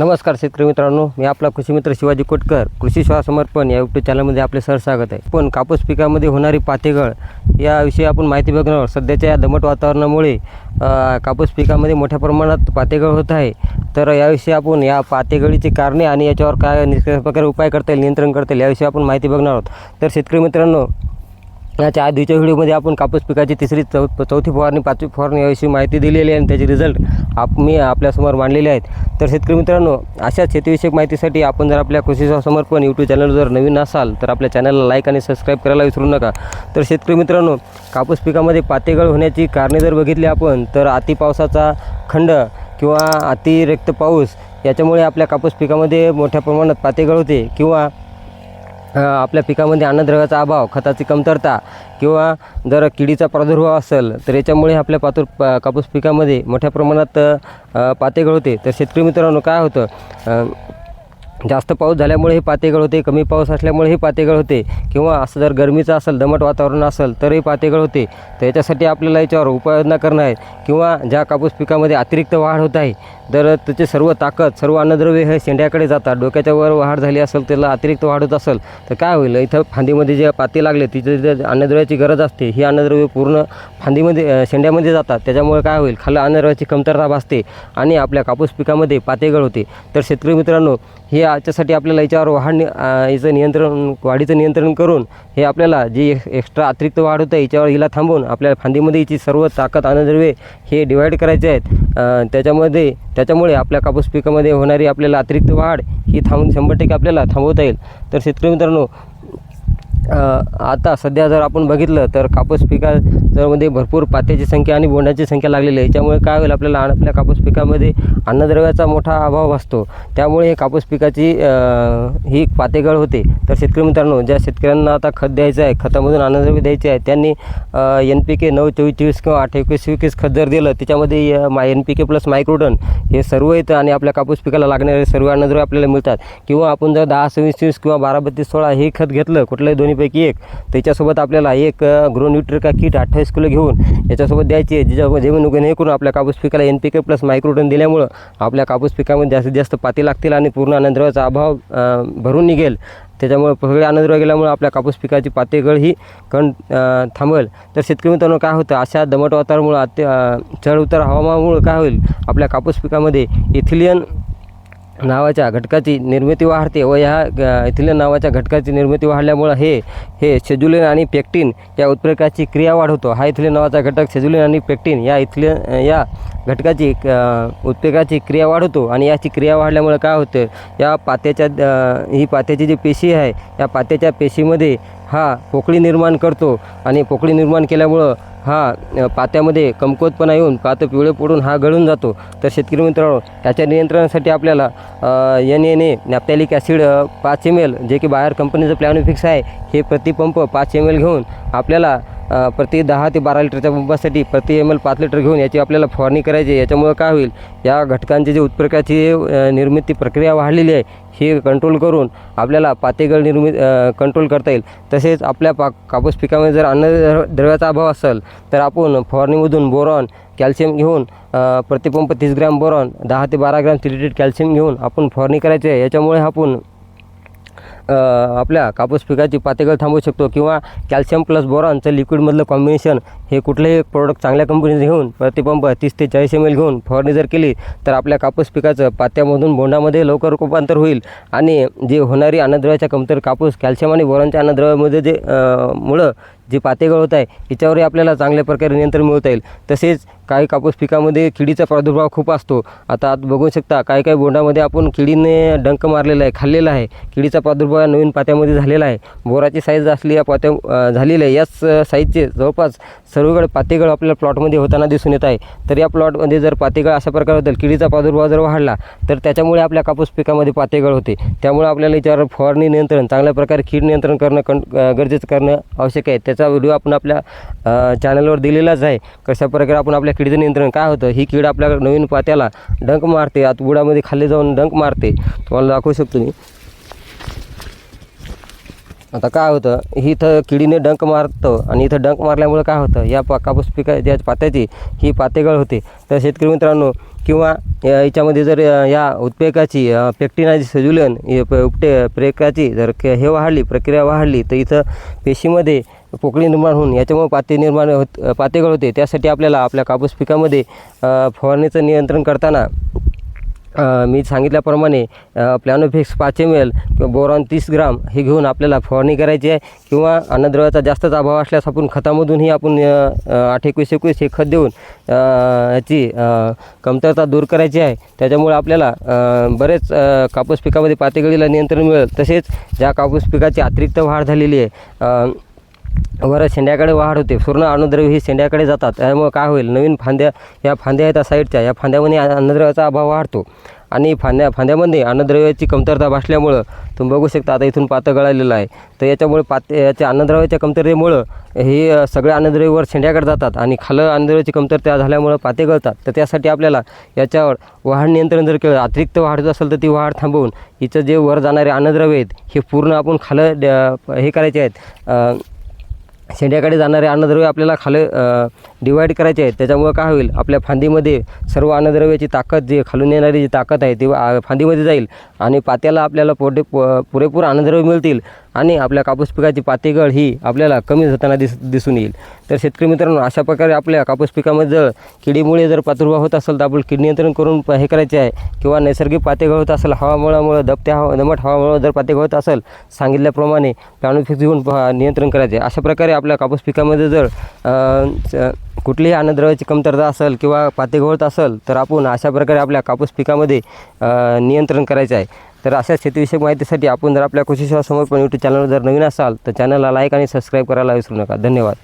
नमस्कार शेतकरी मित्रांनो मी आपला कृषी मित्र शिवाजी कोटकर कृषी सेवा समर्पण या यूट्यूब चॅनलमध्ये आपले सर स्वागत आहे. पण कापूस पिकामध्ये होणारी पातेगळ याविषयी आपण माहिती बघणार आहोत. सध्याच्या या दमट वातावरणामुळे कापूस पिकामध्ये मोठ्या प्रमाणात पातेगळ होत आहे. तर याविषयी आपण या पातेगळीची कारणे आणि याच्यावर काय प्रकारे उपाय करता येईल नियंत्रण करता येईल याविषयी आपण माहिती बघणार आहोत. तर शेतकरी मित्रांनो याच्या आधीच्या व्हिडिओमध्ये आपण कापूस पिकाची तिसरी चौ चौथी फवारणी पाचवी फवारणी याविषयी माहिती दिलेली आहे आणि त्याचे रिझल्ट आप मी आपल्यासमोर मांडलेले आहेत. तर शेतकरी मित्रांनो अशाच शेतीविषयक माहितीसाठी आपण जर आपल्या कृषी समर्पण यूट्यूब चॅनल जर नवीन असाल तर आपल्या चॅनलला लाईक आणि सबस्क्राईब करायला विसरू नका. तर शेतकरी मित्रांनो कापूस पिकामध्ये पातेगळ होण्याची कारणे जर बघितली आपण तर अति पावसाचा खंड किंवा अतिरिक्त पाऊस याच्यामुळे आपल्या कापूस पिकामध्ये मोठ्या प्रमाणात पातेगळ होते किंवा आपल्या पिकामध्ये अन्नद्रव्याचा अभाव खताची कमतरता किंवा जर किडीचा प्रादुर्भाव असेल तर याच्यामुळे आपल्या पातूर प कापूस पिकामध्ये मोठ्या प्रमाणात पाते पातेगळ होते तर शेतकरी मित्रांनो काय होतं? जास्त पाऊस झाल्यामुळे हे पातेगळ होते कमी पाऊस असल्यामुळे हे पातेगळ होते. किंवा असं जर गरमीचं असेल दमट वातावरण असेल तरही पातेगळ होते. तर याच्यासाठी आपल्याला याच्यावर उपाययोजना करणं आहे किंवा ज्या कापूस पिकामध्ये अतिरिक्त वाढ होत आहे तर त्याचे सर्व ताकद सर्व अन्नद्रव्य हे शेंड्याकडे जातात. डोक्याच्या वर वाढ झाली असेल त्याला अतिरिक्त वाढ होत असेल तर काय होईल? इथं फांदीमध्ये जे पाते लागले तिथे जे अन्नद्रव्याची गरज असते ही अन्नद्रव्य पूर्ण फांदीमध्ये शेंड्यामध्ये जातात. त्याच्यामुळे काय होईल? खाली अन्नद्रव्याची कमतरता भासते आणि आपल्या कापूस पिकामध्ये पातेगळ होते. तर शेतकरी मित्रांनो हे याच्यासाठी आपल्याला याच्यावर वाढ नि- याचं नियंत्रण वाढीचं नियंत्रण करून हे आपल्याला जी एक्स्ट्रा अतिरिक्त वाढ होतं याच्यावर हिला थांबवून आपल्या फांदीमध्ये याची सर्व ताकद अन्नद्रव्ये हे डिवाईड करायचे आहेत. त्याच्यामध्ये त्याच्यामुळे आपल्या कापूस पिकामध्ये होणारी आपल्याला अतिरिक्त वाढ ही थांबून शंभर टक्के आपल्याला थांबवता येईल. तर शेतकरी मित्रांनो आता सध्या जर आपण बघितलं तर कापूस पिका जरमध्ये भरपूर पात्याची संख्या आणि बोंडाची संख्या लागलेली आहे. याच्यामुळे काय होईल आपल्याला आपल्या कापूस पिकामध्ये अन्नद्रव्याचा मोठा अभाव असतो. त्यामुळे हे कापूस पिकाची ही पातेगळ होते. तर शेतकरी मित्रांनो ज्या शेतकऱ्यांना आता खत द्यायचं आहे खतामधून अन्नद्रव्य द्यायचे आहे त्यांनी एन पी के नऊ चोवीस चोवीस किंवा आठ एकवीस एकवीस खत जर दिलं त्याच्यामध्ये my N P K plus मायक्रोडन हे सर्व येतं आणि आपल्या कापूस पिकाला लागणारे सर्व अन्नद्रव्य आपल्याला मिळतात. किंवा आपण जर दहा सव्वीस चोवीस किंवा बारा बत्तीस सोळा हे खत घेतलं कुठल्याही दोन्हीपैकी एक. त्याच्यासोबत आपल्याला एक ग्रोन्युट्रिका किट अठ्ठावीस किलो घेऊन याच्यासोबत द्यायची आहे. ज्याच्या जेवण हे करून आपल्या कापूस पिकाला एन पी के प्लस मायक्रोटन दिल्यामुळं आपल्या कापूस पिकामध्ये जास्तीत जास्त पाती लागतील आणि पूर्ण अन्नद्रव्याचा अभाव भरून निघेल. त्याच्यामुळे सगळे अन्नद्रव्य गेल्यामुळे आपल्या कापूस पिकाची पातेगळ ही कण थांबेल. तर शेतकरी मित्रांनो काय होतं? अशा दमट वातावरणामुळं अत्य चढउतार चढ उतार हवामानामुळं काय होईल? आपल्या कापूस पिकामध्ये इथिलियन नावाच्या घटकाची निर्मिती वाढते व ह्या इथल्या नावाच्या घटकाची निर्मिती वाढल्यामुळं हे हे शेज्युलिन आणि पेक्टिन या उत्प्रेरकाची क्रिया वाढवतो हा इथिलियन नावाचा घटक शेज्युलिन आणि पेक्टिन या इथल्या या घटकाची अ, उत्प्रेरकाची क्रिया वाढवतो आणि याची क्रिया वाढल्यामुळं काय होतं? या पात्याच्या ही पात्याची जी पेशी आहे या पात्याच्या पेशीमध्ये हा पोकळी निर्माण करतो आणि पोकळी निर्माण केल्यामुळं हा पात्यामध्ये कमकुवतपणा येऊन पातं पिवळे पडून हा गळून जातो. तर शेतकरी मित्रांनो याच्या नियंत्रणासाठी आपल्याला N N A naphthalic acid पाच एम एल जे की बाहेर कंपनीचं प्लॅनोफिक्स आहे हे प्रतिपंप पाच एम एल घेऊन आपल्याला प्रति दहा ते बारा लिटरच्या पंपासाठी प्रति एम एल पाच लिटर घेऊन याची आपल्याला फवारणी करायची आहे. याच्यामुळं काय होईल या घटकांची जी उत्प्रेरकाची निर्मिती प्रक्रिया वाढलेली आहे हे कंट्रोल करून आपल्याला पातेगळ निर्मित कंट्रोल करता येईल. तसेच आपल्या पा कापूस पिकामध्ये जर अन्न द्रव्याचा अभाव असेल तर आपण फवारणीमधून बोरॉन कॅल्शियम घेऊन प्रतिपंप तीस ग्रॅम बोरॉन दहा ते बारा ग्रॅम सिलिटेड कॅल्शियम घेऊन आपण फवारणी करायची आहे. याच्यामुळे आपण आपल्या कापूस पिकाची पातेगळ थांबवू शकतो किंवा कॅल्शियम प्लस बोरॉनचं लिक्विडमधलं कॉम्बिनेशन हे कुठलंही प्रोडक्ट चांगल्या कंपनीचं घेऊन प्रतिपंप तीस ते चाळीस एम एल घेऊन फवारणी जर केली तर आपल्या कापूस पिकाचं पात्यामधून बोंडामध्ये लवकर रूपांतर होईल. आणि जे होणारी अन्नद्रव्याच्या कमतर कापूस कॅल्शियम आणि बोरॉनच्या अन्नद्रव्यामध्ये जे मुळं जी पातेगळ होत आहे याच्यावरही आपल्याला चांगल्या प्रकारे नियंत्रण मिळवता येईल. तसेच काही कापूस पिकामध्ये किडीचा प्रादुर्भाव खूप असतो. आता आत बघू शकता काही काही बोंडामध्ये आपण किडीने डंक मारलेला आहे खाल्लेला आहे. किडीचा प्रादुर्भाव नवीन पात्यामध्ये झालेला आहे. बोराची साईज असली या पात्या झालेली आहे. याच साईजचे जवळपास सर्वकडे पातेगळ आपल्याला प्लॉटमध्ये होताना दिसून येत आहे. तर या प्लॉटमध्ये जर पातेगळ अशा प्रकारे होतील किडीचा प्रादुर्भाव जर वाढला तर त्याच्यामुळे आपल्या कापूस पिकामध्ये पातेगळ होते. त्यामुळे आपल्याला याच्यावर फवारणी नियंत्रण चांगल्या प्रकारे कीड नियंत्रण करणं कण गरजेचं करणं आवश्यक आहे. त्याच व्हिडिओ आपण आपल्या चॅनलवर दिलेलाच आहे. कशा प्रकारे आपण आपल्या किडीचं नियंत्रण काय होतं ही कीड आपल्या नवीन पात्याला डंक मारते आत बुडामध्ये खाली जाऊन डंक मारते. तुम्हाला दाखवू शकतो मी. आता काय होतं ही इथं किडीने डंक मारतं आणि इथं डंक मारल्यामुळे काय होतं या पा कापूस पिका ज्या पात्याची ही पातेगळ होते. तर शेतकरी मित्रांनो किंवा याच्यामध्ये जर या उत्पेकाची पेक्टिनाची संजुलन उपटे प्रेकाची जर हे वाढली प्रक्रिया वाढली तर इथं पेशीमध्ये पोकळी निर्माण होऊन याच्यामुळे पाते निर्माण होत पातेगळ होते. त्यासाठी आपल्याला आपल्या कापूस पिकामध्ये फवारणीचं नियंत्रण करताना मी सांगितल्याप्रमाणे प्लॅनोफिक्स पाच एम एल किंवा बोरॉन तीस ग्राम हे घेऊन आपल्याला फवारणी करायची आहे किंवा अन्नद्रव्याचा जास्तच अभाव असल्यास आपण खतामधूनही आपण आठ एकवीस एकवीस हे खत देऊन याची कमतरता दूर करायची आहे. त्याच्यामुळे आपल्याला बरेच कापूस पिकामध्ये पातेगळीला नियंत्रण मिळेल. तसेच ज्या कापूस पिकाची अतिरिक्त वाढ झालेली आहे वर शेंड्याकडे वाढ होते. पूर्ण अन्नद्रव्य ही शेंड्याकडे जातात. त्यामुळे काय होईल? नवीन फांद्या या फांद्या आहेत त्या साईडच्या. या फांद्यामध्ये अन्नद्रव्याचा अभाव वाढतो. आणि फांद्या फांद्यामध्ये अन्नद्रव्याची कमतरता भासल्यामुळं तुम्ही बघू शकता आता इथून पातं गळालेलं आहे. तर याच्यामुळे पात याच्या अन्नद्रव्याच्या कमतरतेमुळं हे सगळे अन्नद्रव्यवर शेंड्याकडे जातात. आणि खालं अन्नद्रव्याची कमतरता झाल्यामुळं पाते गळतात. तर त्यासाठी आपल्याला याच्यावर वाढ नियंत्रण जर केलं अतिरिक्त वाढत असेल तर ती वाढ थांबवून हिचं जे वर जाणारे अन्नद्रव्य आहेत हे पूर्ण आपण खालं ड- हे करायचे आहेत. शेंड्याकडे जाणारे अन्नद्रव्य आपल्याला खाली डिवाईड करायचे आहेत. त्याच्यामुळं काय होईल? आपल्या फांदीमध्ये सर्व अन्नद्रव्याची ताकद जी खालून येणारी जी ताकद आहे ती फांदीमध्ये जाईल आणि पात्याला आपल्याला पोटे प- पुरेपूर अन्नद्रव्य मिळतील आणि आपल्या कापूस पिकाची पातेगळ ही आपल्याला कमी होताना दिस दिसून येईल. तर शेतकरी मित्रांनो अशा प्रकारे आपल्या कापूस पिकामध्ये जर किडीमुळे जर प्रादुर्भाव होत असेल तर आपण कीड नियंत्रण करून हे करायचे आहे. किंवा नैसर्गिक पाते होत असेल हवामुळामुळं दबत्या हवा दमट हवामुळं जर पाते होत असेल सांगितल्याप्रमाणे प्लॅनोफिक्स घेऊन नियंत्रण करायचे अशा प्रकारे आपल्या कापूस पिकामध्ये जर कुठलीही अन्नद्रव्याची कमतरता असेल किंवा पाते होत असेल तर आपण अशा प्रकारे आपल्या कापूस पिकामध्ये नियंत्रण करायचे आहे. तर अशा शेतीविषयक माहितीसाठी आपण जर आपल्या कृषी सेवा समर्पण यूट्यूब चॅनलवर जर नवीन असाल तर चॅनलला लाईक आणि सबस्क्राईब करायला विसरू नका. धन्यवाद.